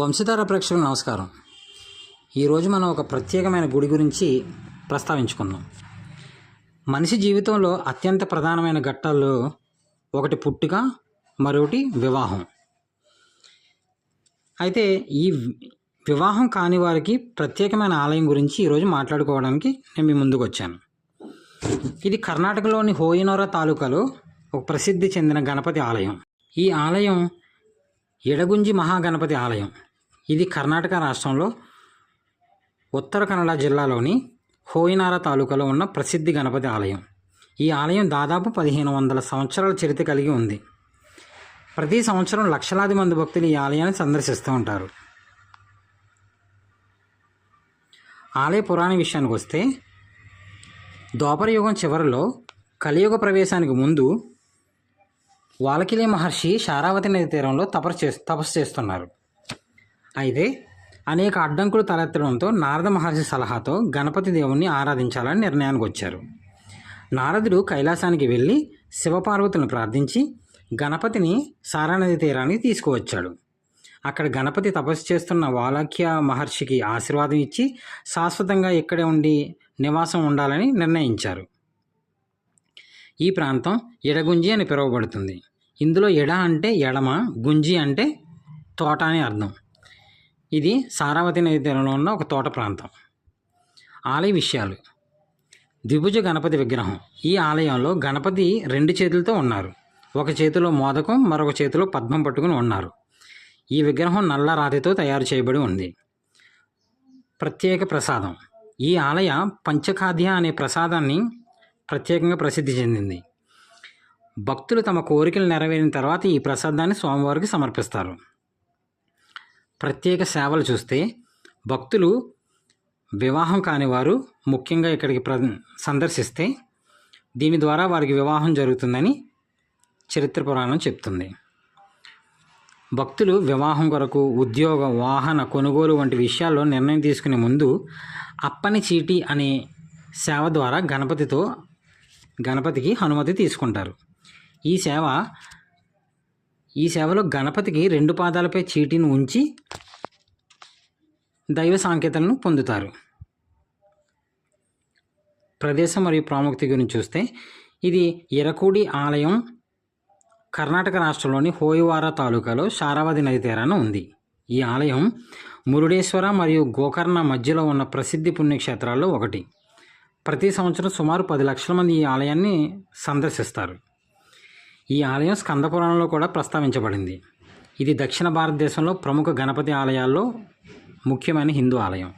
వంశధార ప్రేక్షకులు నమస్కారం. ఈరోజు మనం ఒక ప్రత్యేకమైన గుడి గురించి ప్రస్తావించుకుందాం. మనిషి జీవితంలో అత్యంత ప్రధానమైన ఘట్టాల్లో ఒకటి పుట్టుక మరొకటి వివాహం. అయితే ఈ వివాహం కాని వారికి ప్రత్యేకమైన ఆలయం గురించి ఈరోజు మాట్లాడుకోవడానికి నేను మీ ముందుకు వచ్చాను. ఇది కర్ణాటకలోని హోయినోరా తాలూకాలో ఒక ప్రసిద్ధి చెందిన గణపతి ఆలయం. ఈ ఆలయం ఎడగుంజి మహాగణపతి ఆలయం. ఇది కర్ణాటక రాష్ట్రంలో ఉత్తర కన్నడ జిల్లాలోని హోయినార తాలూకాలో ఉన్న ప్రసిద్ధి గణపతి ఆలయం. ఈ ఆలయం దాదాపు పదిహేను వందల సంవత్సరాల చరిత్ర కలిగి ఉంది. ప్రతి సంవత్సరం లక్షలాది మంది భక్తులు ఈ ఆలయాన్ని సందర్శిస్తూ ఉంటారు. ఆలయ పురాణ విషయానికి వస్తే ద్వాపర యుగం చివరిలో కలియుగ ప్రవేశానికి ముందు వాలకిలే మహర్షి శారావతి నది తీరంలో చే తపస్సు చేస్తున్నారు. అయితే అనేక అడ్డంకులు తలెత్తడంతో నారద మహర్షి సలహాతో గణపతి దేవుణ్ణి ఆరాధించాలని నిర్ణయానికి వచ్చారు. నారదుడు కైలాసానికి వెళ్ళి శివపార్వతులను ప్రార్థించి గణపతిని సారానది తీరానికి తీసుకువచ్చాడు. అక్కడ గణపతి తపస్సు చేస్తున్న వాలక్య మహర్షికి ఆశీర్వాదం ఇచ్చి శాశ్వతంగా ఇక్కడే ఉండి నివాసం ఉండాలని నిర్ణయించారు. ఈ ప్రాంతం ఎడగుంజి అని పిలువబడుతుంది. ఇందులో ఎడ అంటే ఎడమ గుంజి అంటే తోట అని అర్థం. ఇది సారావతి నది తీరంలో ఉన్న ఒక తోట ప్రాంతం. ఆలయ విషయాలు. ద్విభుజ గణపతి విగ్రహం. ఈ ఆలయంలో గణపతి రెండు చేతులతో ఉన్నారు. ఒక చేతిలో మోదకం మరొక చేతిలో పద్మం పట్టుకుని ఉన్నారు. ఈ విగ్రహం నల్ల రాతితో తయారు చేయబడి ఉంది. ప్రత్యేక ప్రసాదం. ఈ ఆలయ పంచఖాద్య అనే ప్రసాదాన్ని ప్రత్యేకంగా ప్రసిద్ధి చెందింది. భక్తులు తమ కోరికలు నెరవేరిన తర్వాత ఈ ప్రసాదాన్ని స్వామివారికి సమర్పిస్తారు. ప్రత్యేక సేవలు చూస్తే భక్తులు వివాహం కాని వారు ముఖ్యంగా ఇక్కడికి ప్ర సందర్శిస్తే దీని ద్వారా వారికి వివాహం జరుగుతుందని చరిత్ర పురాణం చెప్తుంది. భక్తులు వివాహం కొరకు ఉద్యోగ వాహన కొనుగోలు వంటి విషయాల్లో నిర్ణయం తీసుకునే ముందు అప్పని చీటి అనే సేవ ద్వారా గణపతితో గణపతికి అనుమతి తీసుకుంటారు. ఈ సేవ ఈ సేవలో గణపతికి రెండు పాదాలపై చీటీని ఉంచి దైవ సాంకేతాలను పొందుతారు. ప్రదేశం మరియు ప్రాముఖ్యత గురించి చూస్తే ఇది ఇరకూడి ఆలయం కర్ణాటక రాష్ట్రంలోని హోయవార తాలూకాలో శారావతి నది తీరాన ఉంది. ఈ ఆలయం మురుడేశ్వర మరియు గోకర్ణ మధ్యలో ఉన్న ప్రసిద్ధి పుణ్యక్షేత్రాల్లో ఒకటి. ప్రతి సంవత్సరం సుమారు పది లక్షల మంది ఈ ఆలయాన్ని సందర్శిస్తారు. ఈ ఆలయం స్కందపురాణంలో కూడా ప్రస్తావించబడింది. ఇది దక్షిణ భారతదేశంలో ప్రముఖ గణపతి ఆలయాల్లో ముఖ్యమైన హిందూ ఆలయం.